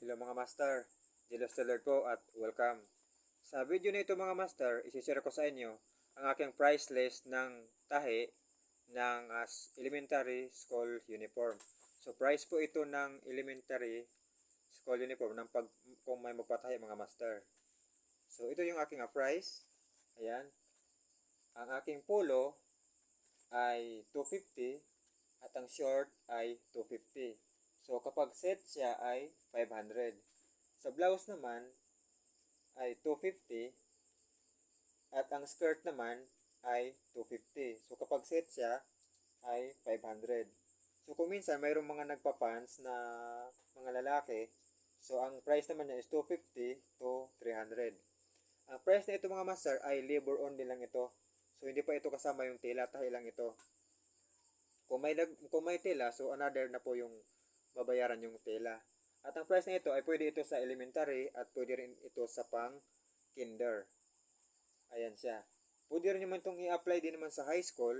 Hello mga master, Jelos Lord po at welcome. Sa video na ito mga master, isishare ko sa inyo ang aking price list ng tahi ng as elementary school uniform. So price po ito ng elementary school uniform ng pag, kung may magpatahi mga master. So ito yung aking ah, price. Ayan. Ang aking polo ay 250 at ang short ay 250. So kapag set siya ay 500. Sa blouse naman ay 250 at ang skirt naman ay 250. So kapag set siya ay 500. So kung minsan mayroong mga nagpa-pants na mga lalaki, so ang price naman niya is 250 to 300. Ang price na ito mga master ay labor only lang ito. So hindi pa ito kasama yung tela, tahi lang ito. Kung may, kung may tela, so another na po yung babayaran yung tela. At ang price na ito ay pwede ito sa elementary at pwede rin ito sa pang kinder. Ayan siya. Pwede rin naman itong i-apply din naman sa high school.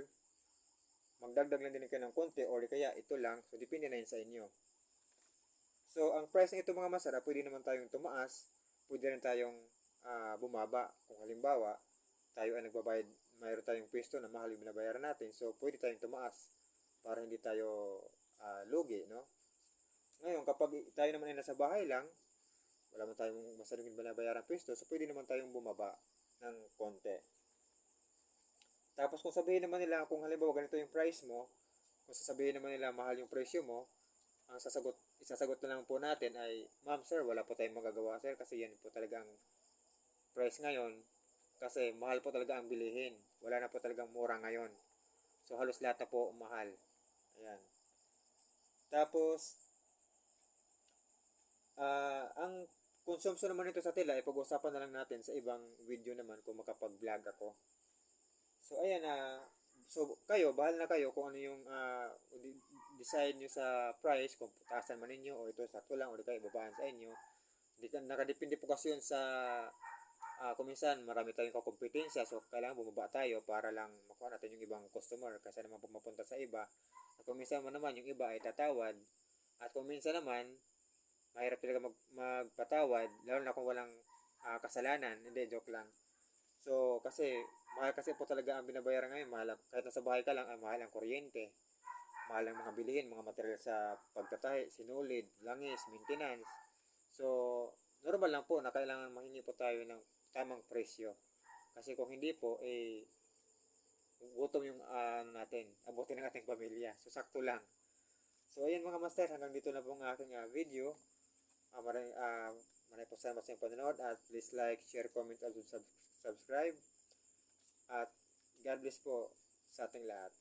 Magdagdag lang din kayo ng konti or kaya ito lang. So, depende na yun sa inyo. So, ang price na ito mga masara, pwede naman tayong tumaas. Pwede rin tayong ah, bumaba. Kung halimbawa, tayo ay nagbabayad, mayroon tayong pwesto na mahal yung binabayaran natin. So, pwede tayong tumaas para hindi tayo ah, lugi, no? Ngayon, kapag tayo naman ay nasa bahay lang, wala man tayong masyadong binabayaran pwesto, so pwede naman tayong bumaba ng konti. Tapos kung sabihin naman nila, kung halimbawa ganito yung price mo, kung sasabihin naman nila mahal yung presyo mo, ang sasagot, isasagot na lang po natin ay, Ma'am sir, wala po tayong magagawa sir kasi yan po talagang price ngayon kasi mahal po talaga ang bilihin. Wala na po talagang mura ngayon. So halos lahat na po mahal. Ayan. Tapos, ah ang consumption naman nito sa tela, ay pag-usapan na lang natin sa ibang video naman kung makapag-vlog ako. So, ayan na. so, kayo, bahal na kayo kung ano yung ah, di- decide nyo sa price, kung taasan man ninyo, o ito sakto lang, o di kayo babaan sa inyo. Di, ka- nakadepende po kasi yun sa ah kung minsan marami tayong kakompetensya, so kailangan bumaba tayo para lang makuha natin yung ibang customer kasi naman pumapunta sa iba. At kung minsan man naman yung iba ay tatawad, at kung minsan naman, mahirap talaga mag, magpatawad, lalo na kung walang ah, kasalanan, hindi, joke lang. So, kasi, mahal kasi po talaga ang binabayaran ngayon, mahal, kahit nasa bahay ka lang, ay mahal ang kuryente, mahal ang mga bilihin, mga material sa pagtatahi, sinulid, langis, maintenance. So, normal lang po na kailangan mahingi po tayo ng tamang presyo. Kasi kung hindi po, eh, gutom yung ah, ano natin, abutin ng ating pamilya. So, sakto lang. So, ayan mga master, hanggang dito na po ang aking ah, video. Uh, maraming, uh, maraming po salamat sa inyong panonood at please like, share, comment, at sub- subscribe. At God bless po sa ating lahat.